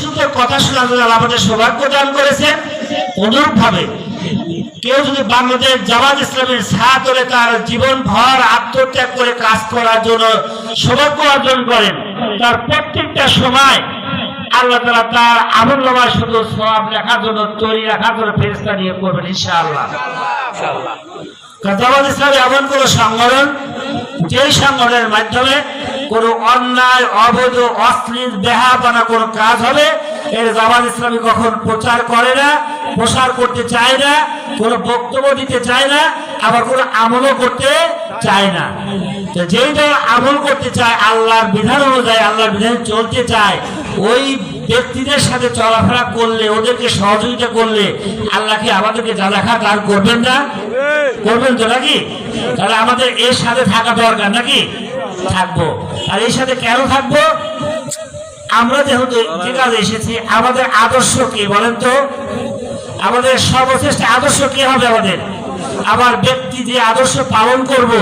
সুন্দর কথা শোনার জন্য আমাদের সৌভাগ্য দান করেছেন। অনুরূপ ভাবে কেউ যদি বাংলাদেশ জামাত ইসলামের ছাত্রে তার জীবন ভর আত্মত্যাগ করে কাজ করার জন্য সৌভাগ্য অর্জন করেন, তার প্রত্যেকটা সময় আল্লাহ তালা তার আমল নামায় শুধু সব লেখার জন্য, তৈরি রাখার জন্য ফেরিস্তা নিয়ে করবেন ইনশাআল্লাহ। জামাত ইসলাম এমন কোন সংগঠন, যেই সংগঠনের মাধ্যমে কোন অন্যায়, অবৈধ, অশ্লীল বেহাপানা কোন কাজ হবে এর জামাত ইসলামী কখন প্রচার করে না, প্রসার করতে চায় না, কোনো বক্তব্য দিতে চায় না, আবার কোনো আমলও করতে চায় না। তো যেই দল আমল করতে চায়, আল্লাহর বিধান অনুযায়ী, আল্লাহর বিধান চলতে চায়, ওই ব্যক্তিদের সাথে চলাফেরা করলে, ওদেরকে সহযোগিতা করলে আল্লাহকে আমাদেরকে যা দেখা দান করবেন না? করবেন তো নাকি? তাহলে আমাদের এর সাথে থাকা দরকার নাকি? থাকব। আর এর সাথে কেন থাকব? আমরা যেহেতু যে কাজে এসেছি, আমাদের আদর্শ কি বলেন তো? আমাদের সর্বশ্রেষ্ঠ আদর্শ কি হবে আমাদের? আমার ব্যক্তি যে আদর্শ পালন করব,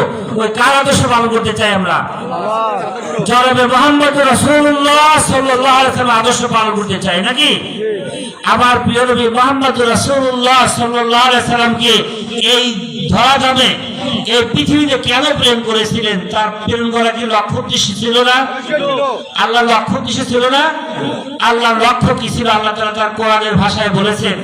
ওই কার আদর্শ পালন করতে চাই আমরা? জনাবে মোহাম্মদ আলাইহি ওয়াসাল্লাম আদর্শ পালন করতে চাই নাকি? আমার প্রিয় নবী মোহাম্মদ রাসূলুল্লাহ সাল্লাল্লাহু আলাইহি সাল্লামকে এই ধরা যাবে। এই পৃথিবীতে কেন প্রেম করেছিলেন? তার প্রেম করা কি লক্ষ্য ছিল না? আল্লাহ লক্ষ্য ছিল না? আল্লাহর লক্ষ্য কি ছিল? আল্লাহ তাআলা তার কোরআনের ভাষায় বলেছেন।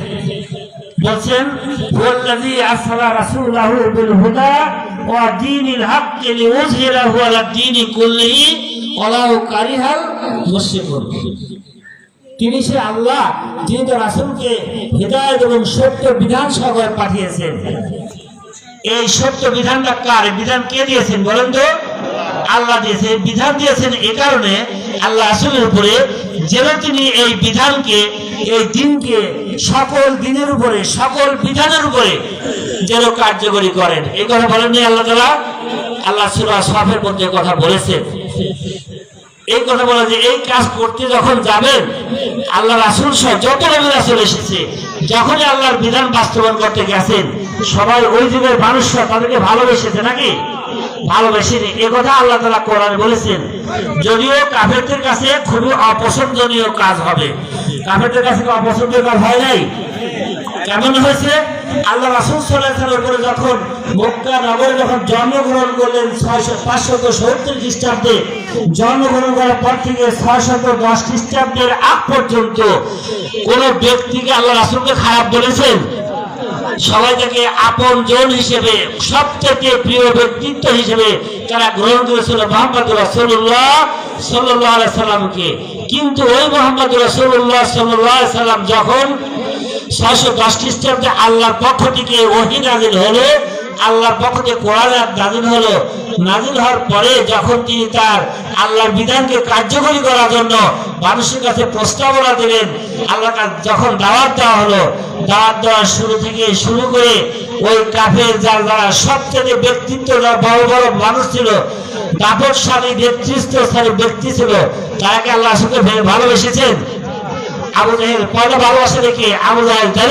তিনি সে আল্লাহ, যিনি তার রাসূলকে হিদায়াত এবং সত্য বিধান সাগর পাঠিয়েছেন। এই সত্য বিধানটা কার? বিধান কে দিয়েছেন বলেন তো? আল্লাহ দিয়েছে। বিধান দিয়েছেন এ কারণে আল্লাহ আসলের উপরে যেন তিনি এই বিধানকে, এই দিনকে সকল দিনের উপরে, সকল বিধানের উপরে যেন কার্যকরী করেন। এই কথা বলেননি আল্লাহ তালা আল্লাহ সুরা সফের মধ্যে কথা বলেছেন। এই কথা বলা যে এই কাজ করতে যখন যাবেন, আল্লাহ রাসুল সহ যত নবী রাসুল এসেছে যখনই আল্লাহর বিধান বাস্তবায়ন করতে গেছেন, সবাই ওই যুগের মানুষরা তাদেরকে ভালোবেসেছে নাকি? ভালোবেসেনি। এ কথা আল্লাহ তালা কোরআনে বলেছেন, যদিও কাফেরদের কাছে খুবই অপছন্দনীয় কাজ হবে। কাফেরদের কাছে অপছন্দনীয় কাজ হয় নাই? কেমন হয়েছে? আল্লাহ রাসুল সাল্লাহ উপরে যখন মক্কা নগরে যখন জন্মগ্রহণ করলেন ছয়শো পাঁচশত সত্তর খ্রিস্টাব্দে, জন্মগ্রহণ করার পর থেকে ছয়শত দশ খ্রিস্টাব্দের আগ পর্যন্ত কোন ব্যক্তিকে আল্লাহ রাসুলকে খারাপ বলেছেন? সবাই তাকে আপন জন হিসেবে সবথেকে প্রিয় ব্যক্তিত্ব হিসেবে তারা গ্রহণ করেছিল মোহাম্মদ রাসুল্লাহ সাল্লাহ সাল্লামকে কিন্তু ওই মোহাম্মদ রাসুল্লাহ সাল্লাহ সাল্লাম যখন ছয়শো দশ খ্রিস্টাব্দে আল্লাহর পক্ষ থেকে ওহি নাজিল হলো, আল্লাহর পক্ষ থেকে কোরআন নাজিল হলো। নাজিল হওয়ার পরে যখন তিনি তার আল্লাহর বিধানকে কার্যকরী করার জন্য মানুষের কাছে প্রস্তাবনা দিলেন, আল্লাহ যখন দাওয়াত দেওয়া হলো, দাওয়াত দেওয়ার শুরু থেকে শুরু করে ওই কাফের যার যারা সবচেয়ে ব্যক্তিত্ব যারা বড় বড় মানুষ ছিল, দাপটশালী নেতৃত্বশালী ব্যক্তি ছিল তারাকে আল্লাহ সুখে ভালোবেসেছেন। আবু জাহেল পয়লা ভালোবাসা দেখি আবু জাহেল তাই